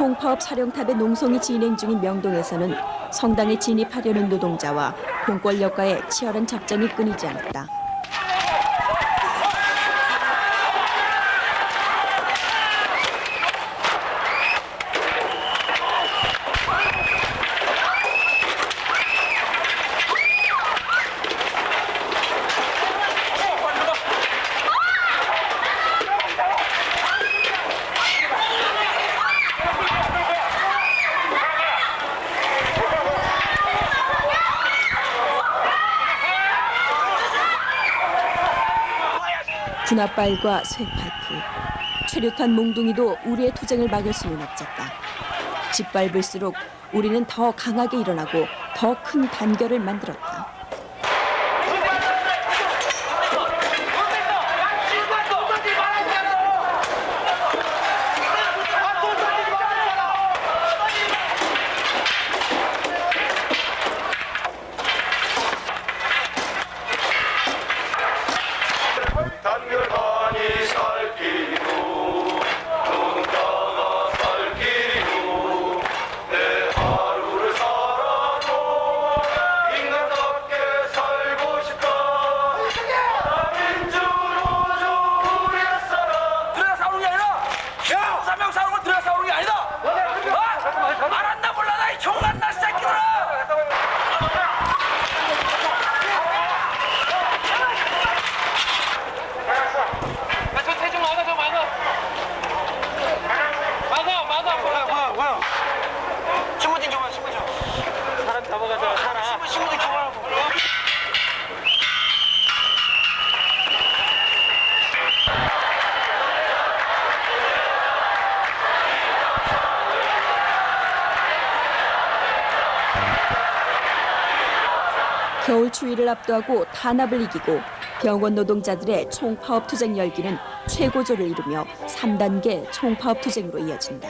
총파업 사령탑의 농성이 진행 중인 명동에서는 성당에 진입하려는 노동자와 공권력과의 치열한 접전이 끊이지 않았다. 군합발과 쇠파이프, 최루탄 몽둥이도 우리의 투쟁을 막을 수는 없었다. 짓밟을수록 우리는 더 강하게 일어나고 더 큰 단결을 만들었다. 야! 사명 싸우는 건 들어가 싸우는 게 아니다 어? 알았나 몰라 나이 총만나 새끼들아 야, 저 태중 막아, 저 막아. 막아, 막아. 뭐야, 뭐야, 뭐야. 신분증 줘봐, 신분증. 사람 잡아가자, 사람. 신분, 신분증 줘봐라고. 겨울 추위를 앞두고 탄압을 이기고 병원 노동자들의 총파업 투쟁 열기는 최고조를 이루며 3단계 총파업 투쟁으로 이어진다.